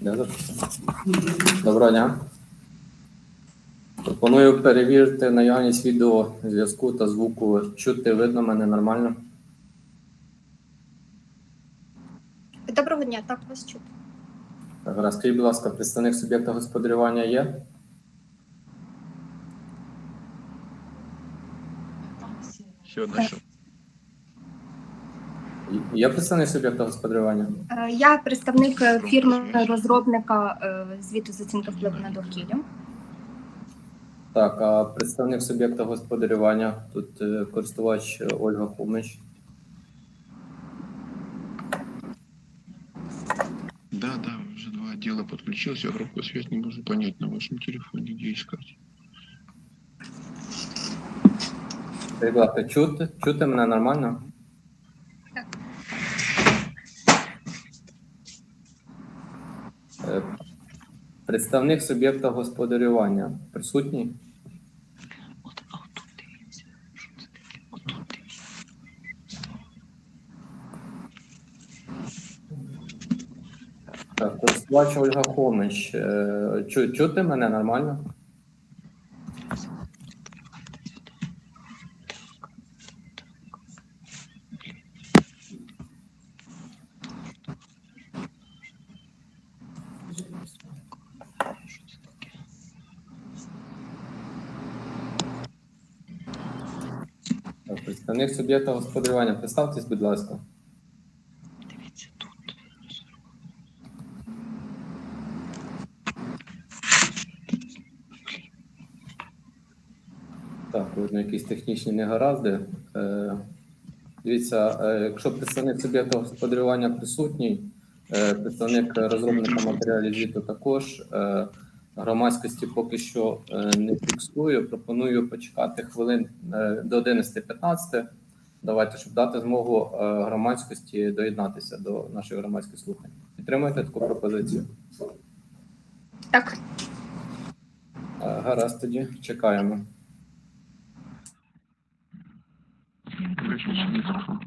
Доброго дня. Пропоную перевірити наявність відео зв'язку та звуку. Чути видно мене нормально. Доброго дня, так вас чути. Скажіть, будь ласка, представник суб'єкта господарювання є? Все, нашел. Є представник суб'єкта господарювання? Е, Я представник е, фірми розробника е, звіту з оцінки впливу на довкілля. Так, а представник суб'єкта господарювання тут користувач Ольга Хумич. Да, да, уже два отдела подключилось, я связь не могу понять на вашем телефоне, где искать. Ласка, чути? Чути мене нормально? Представник суб'єкта господарювання присутній? Так, користувач Ольга Хомич. Е, чу- Чути мене нормально? Так, Представник суб'єкта господарювання, представтесь, будь ласка. Дивіться тут. Так, видно, якісь технічні негаразди. Е, дивіться, е, якщо представник суб'єкта господарювання присутній, е, представник розробника матеріалів звіту також. Громадськості поки що е, не фіксую. Пропоную почекати хвилин е, до 11.15. Давайте, щоб дати змогу е, громадськості доєднатися до нашої громадської слухань. Підтримуєте таку пропозицію? Так, Гаразд, тоді чекаємо. Выключи микрофон.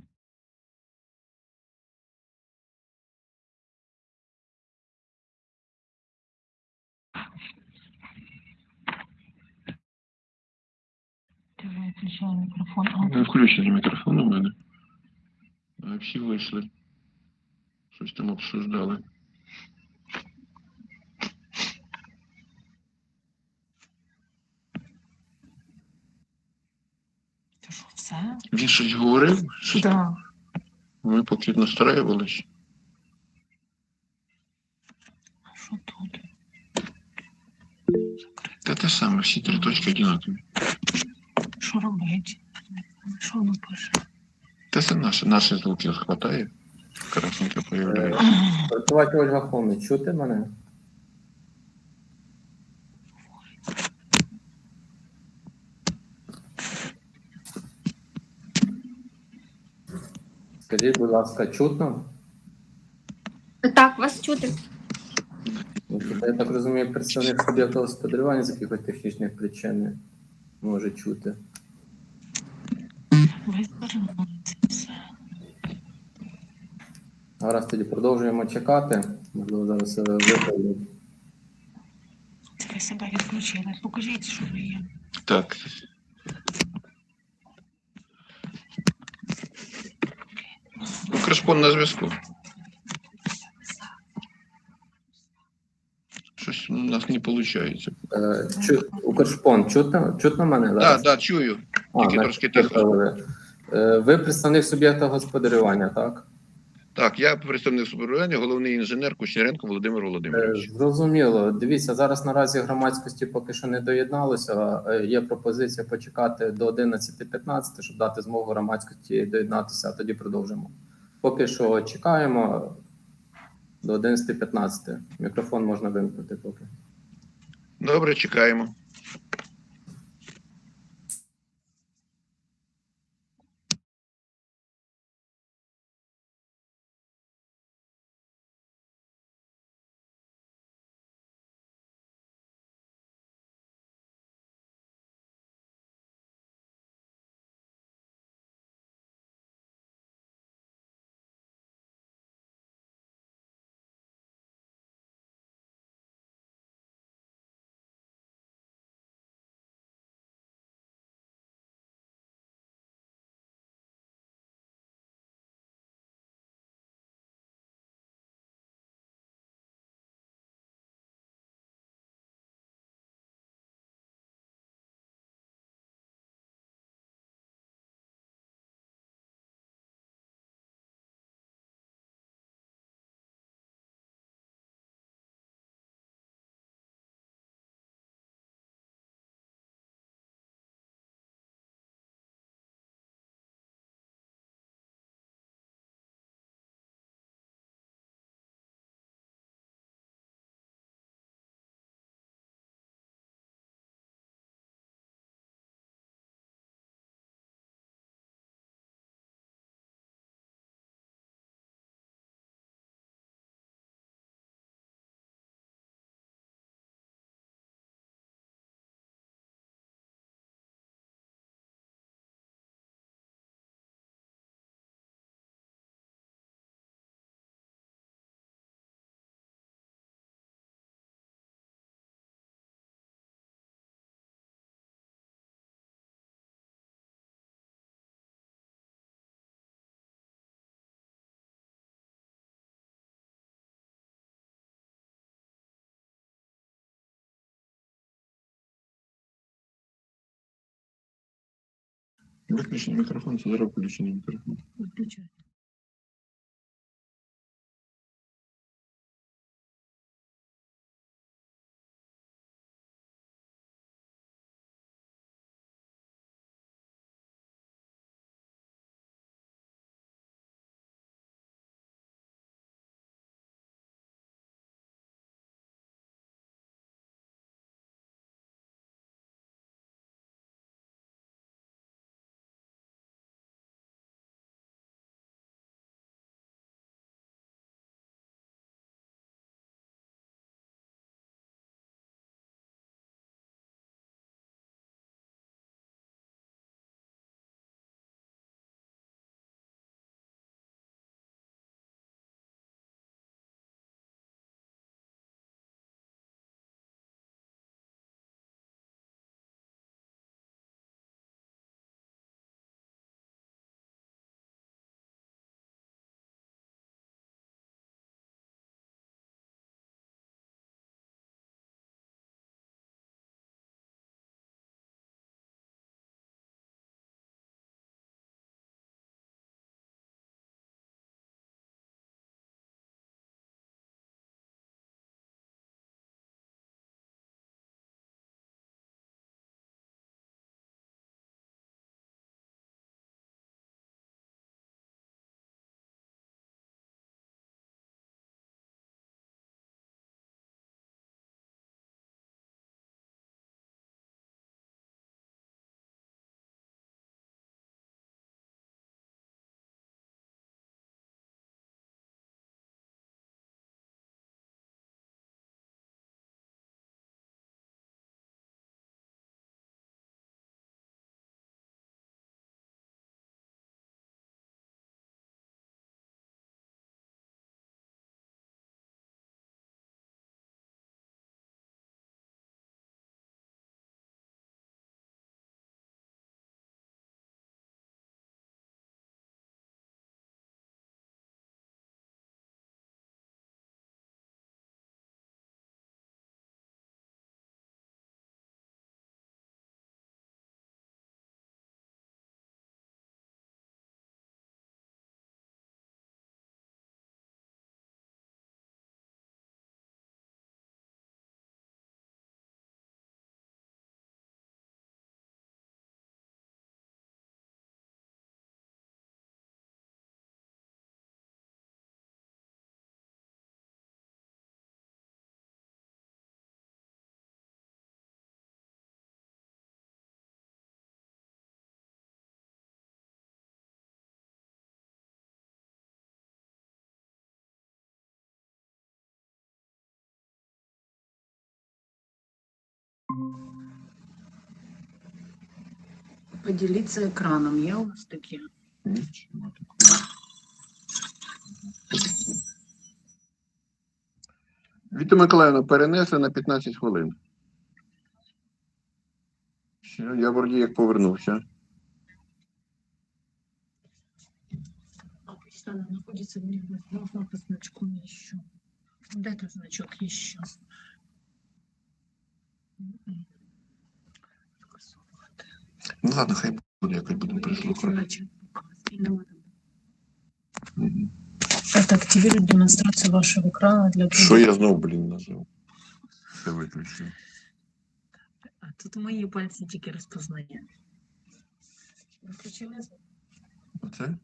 Ти виключила мікрофон. Не включений мікрофон у мене. А всі вийшли. Щось там обсуждали. Це що, все? Він щось говорив, щось Да. ми поки настраювались. А що тут? Закрито. Та те саме, всі три точки одинакові. Що робити? Що воно пише? Та це наше, наші звуки хватає. Красненько появляється. Працювати Ольга Хомич, чути мене? Скажіть, будь ласка, чутно? так, вас чути. Я так розумію, представник суб'єкта господарювання з якихось технічних причин не може чути. Зараз тоді продовжуємо чекати. Можливо, зараз е, виправлять. Ви себе відключили. Покажіть, що ви є. Так. Мікроспон на зв'язку. Щось у нас не виходить. Е, Чу... Укршпон, чутно, чутно мене Так, зараз? так, чую. Тільки трошки тихо. Е, Ви представник суб'єкта господарювання, так? Так, я представник супервізування, головний інженер Кучеренко Володимир Е, Володимирович. Зрозуміло. Дивіться, зараз наразі громадськості поки що не доєдналося. Е, Є пропозиція почекати до 11.15, щоб дати змогу громадськості доєднатися, а тоді продовжимо. Поки що чекаємо до 11.15. Мікрофон можна вимкнути поки. Добре, чекаємо. Виключений мікрофон, це зараз включений мікрофон. Виключай. Поділіться екраном, є у вас таке? Віта Миколаївна, перенесли на 15 хвилин. Все, я вроді як повернувся. Обычно она находится в можно по значку еще. Вот это значок еще. М-м. Скасовувати. Ну ладно, хай буде, якось будемо прислухати. Значок показує. Мгм. Это активирует демонстрацию вашего экрана для Що я знов, блін, нажав? Все виключив. А тут мої пальці тільки розпознає. Виключили звук? Оце?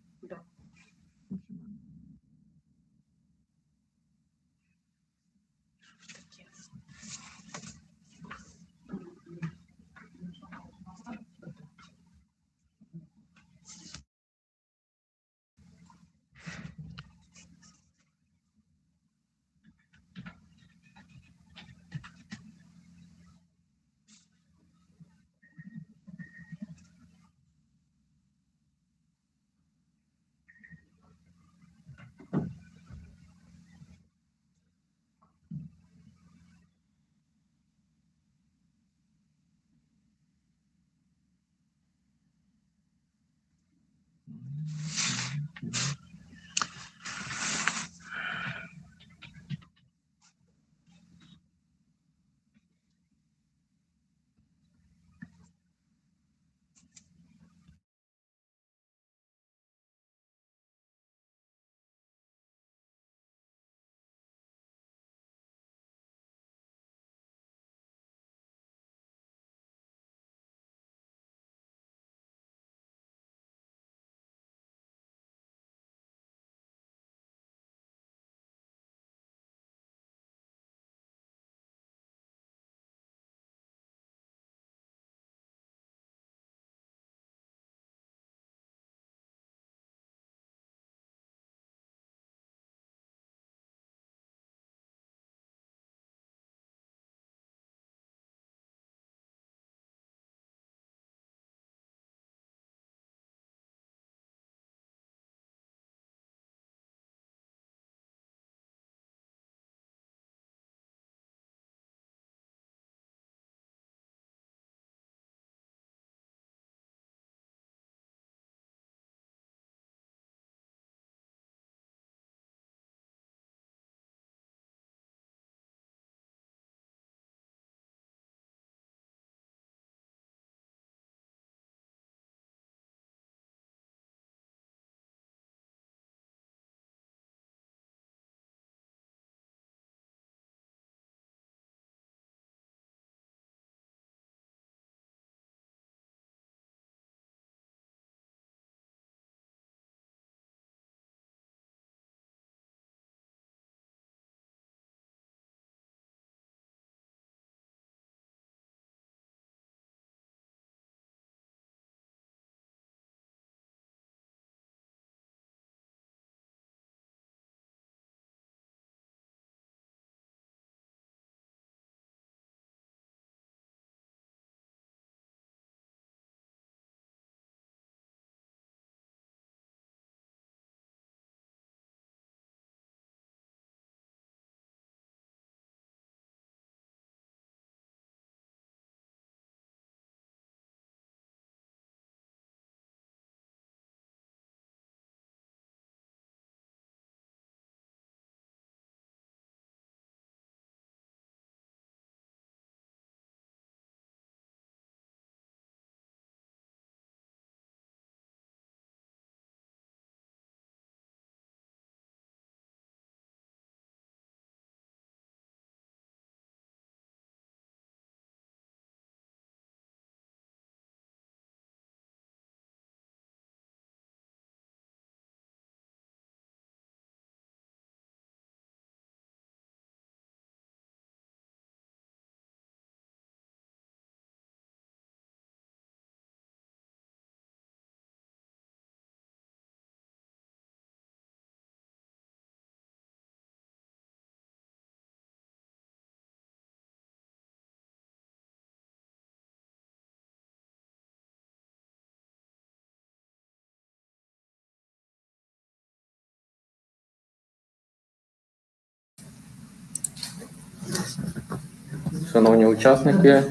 Шановні учасники,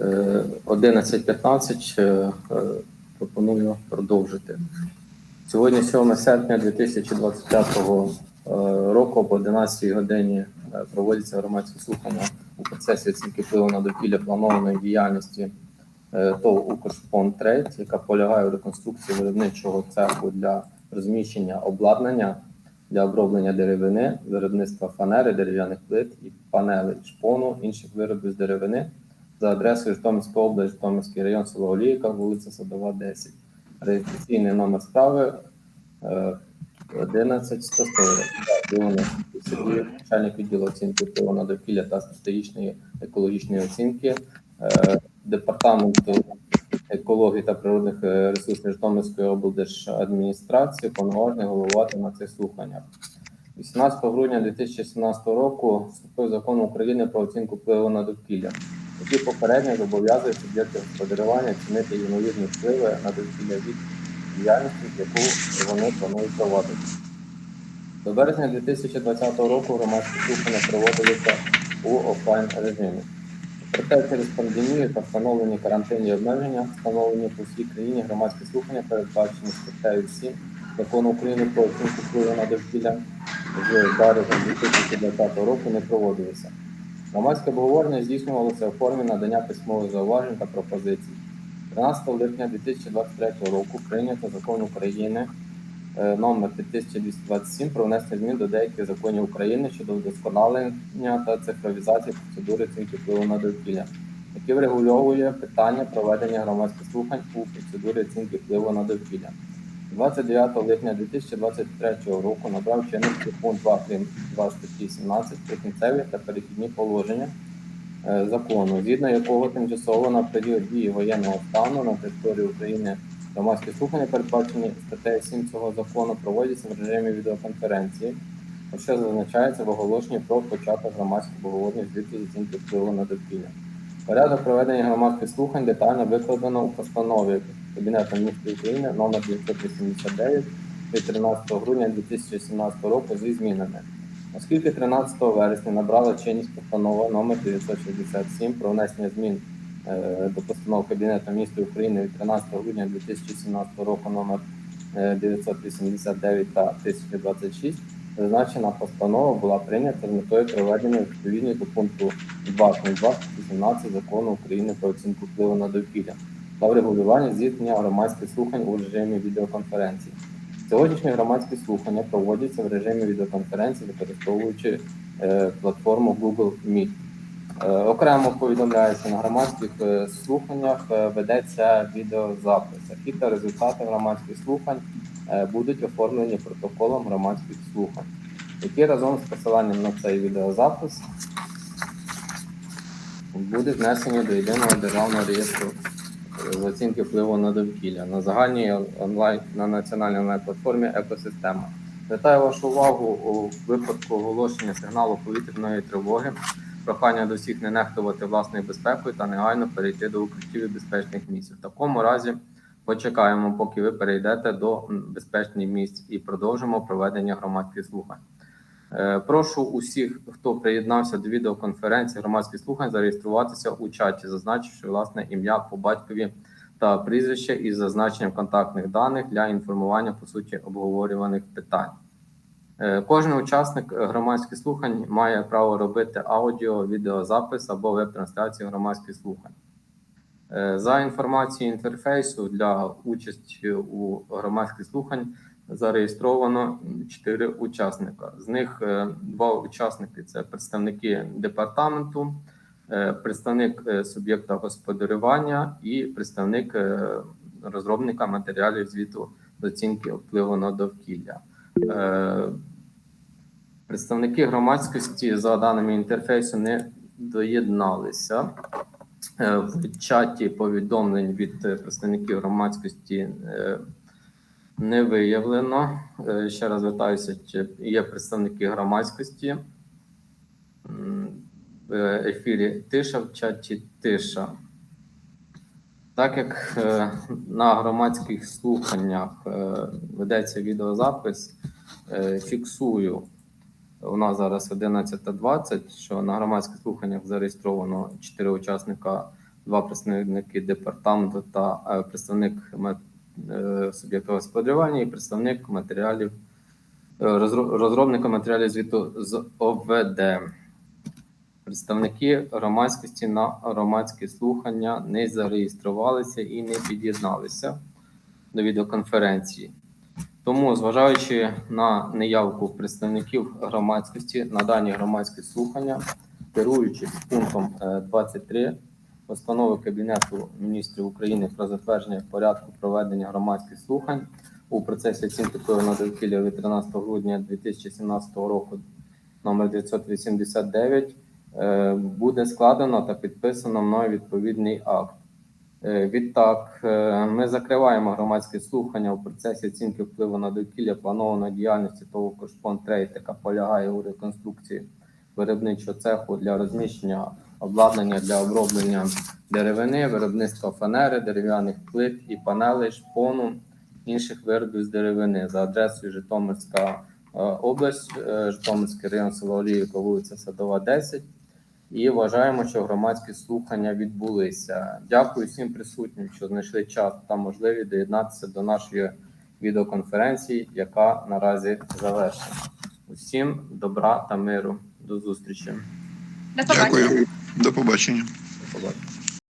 е, 11.15 е, е, пропоную продовжити. Сьогодні 7 серпня 2025 е, року об 11 годині е, проводяться громадські слухання у процесі оцінки впливу на довкілля планованої діяльності е, ТОВ «Укршпонтрейд», яка полягає в реконструкції виробничого цеху для розміщення обладнання для оброблення деревини, виробництва фанери, дерев'яних плит і панелей, шпону, інших виробів з деревини за адресою Житомирська область, Житомирський район, село Олійка, вулиця Садова, 10. Реєстраційний номер справи е, 11 140. Сергій, начальник відділу оцінки впливу на довкілля та стратегічної екологічної оцінки е, департаменту екології та природних е, ресурсів Житомирської облдержадміністрації, повноважний головувати на цих слуханнях. 18 грудня 2017 року вступив закон України про оцінку впливу на довкілля, який попередньо зобов'язує суб'єктів господарювання цінити ймовірні впливи на довкілля від діяльності, яку вони планують проводити. До березня 2020 року громадські слухання проводилися у офлайн режимі. Проте через пандемію та встановлені карантинні обмеження, встановлені по всій країні громадські слухання, передбачені статтею 7 закону України про оцінку впливу на довкілля з березня 2020 року не проводилися. Громадське обговорення здійснювалося у формі надання письмових зауважень та пропозицій. 13 липня 2023 року прийнято закон України номер 5227 про внесення змін до деяких законів України щодо вдосконалення та цифровізації процедури оцінки на довкілля, який врегульовує питання проведення громадських слухань у процедурі оцінки впливу на довкілля. 29 липня 2023 року набрав чинності пункт 2 прим. 2 статті 17 прикінцеві та перехідні положення е, закону, згідно якого тимчасово на період дії воєнного стану на території України громадські слухання, передбачені статтею 7 цього закону, проводяться в режимі відеоконференції, що зазначається в оголошенні про початок громадських обговорень звіту з оцінки впливу на довкілля. Порядок проведення громадських слухань детально викладено у постанові Кабінету міністрів України номер 989 від 13 грудня 2017 року зі змінами. Оскільки 13 вересня набрала чинність постанова номер 967 про внесення змін до постанов Кабінету міністрів України від 13 грудня 2017 року номер е, 989 та 1026, зазначена постанова була прийнята з метою проведення відповідні до пункту 2.2 17 закону України про оцінку впливу на довкілля та врегулювання здійснення громадських слухань у режимі відеоконференції. Сьогоднішні громадські слухання проводяться в режимі відеоконференції, використовуючи е, платформу Google Meet. Е, окремо повідомляється на громадських е, слуханнях е, ведеться відеозапис. Які та результати громадських слухань будуть оформлені протоколом громадських слухань, які разом з посиланням на цей відеозапис будуть внесені до єдиного державного реєстру з оцінки впливу на довкілля на загальній онлайн на національній онлайн платформі екосистема. Звертаю вашу увагу у випадку оголошення сигналу повітряної тривоги. Прохання до всіх не нехтувати власною безпекою та негайно перейти до укриттів і безпечних місць. В такому разі почекаємо, поки ви перейдете до безпечних місць і продовжимо проведення громадських слухань. Е, Прошу усіх, хто приєднався до відеоконференції громадських слухань, зареєструватися у чаті, зазначивши власне ім'я по батькові та прізвище із зазначенням контактних даних для інформування по суті обговорюваних питань. Е, Кожен учасник громадських слухань має право робити аудіо, відеозапис або веб-трансляцію громадських слухань. Е, За інформацією інтерфейсу для участі у громадських слухань зареєстровано 4 учасника. З них е, два учасники це представники департаменту, е, представник е, суб'єкта господарювання і представник е, розробника матеріалів звіту з оцінки впливу на довкілля. Представники громадськості за даними інтерфейсу не доєдналися. Е, В чаті повідомлень від е, представників громадськості е, не виявлено. Ще раз звертаюся, чи є представники громадськості. В ефірі тиша, в чаті тиша. Так як на громадських слуханнях ведеться відеозапис, фіксую У нас зараз 11.20, що на громадських слуханнях зареєстровано 4 учасника, два представники департаменту та е, представник е, суб'єкту господарювання і представник матеріалів е, розробника матеріалів звіту з ОВД. Представники громадськості на громадські слухання не зареєструвалися і не під'єдналися до відеоконференції. Тому, зважаючи на неявку представників громадськості на дані громадські слухання, керуючись пунктом е, 23 постанови Кабінету міністрів України про затвердження порядку проведення громадських слухань у процесі оцінки впливу на довкілля від 13 грудня 2017 року номер 989 е, буде складено та підписано мною відповідний акт. Е, Відтак, е, ми закриваємо громадські слухання у процесі оцінки впливу на довкілля планованої діяльності того Кошпон Трейд, яка полягає у реконструкції виробничого цеху для розміщення обладнання для оброблення деревини, виробництва фанери, дерев'яних плит і панелей, шпону, інших виробів з деревини за адресою Житомирська е, область, Житомирський район село Оліївка, вулиця Садова, 10 і вважаємо, що громадські слухання відбулися. Дякую всім присутнім, що знайшли час та можливість доєднатися до нашої відеоконференції, яка наразі завершена. Усім добра та миру. До зустрічі. До. Дякую. До побачення. До побачення.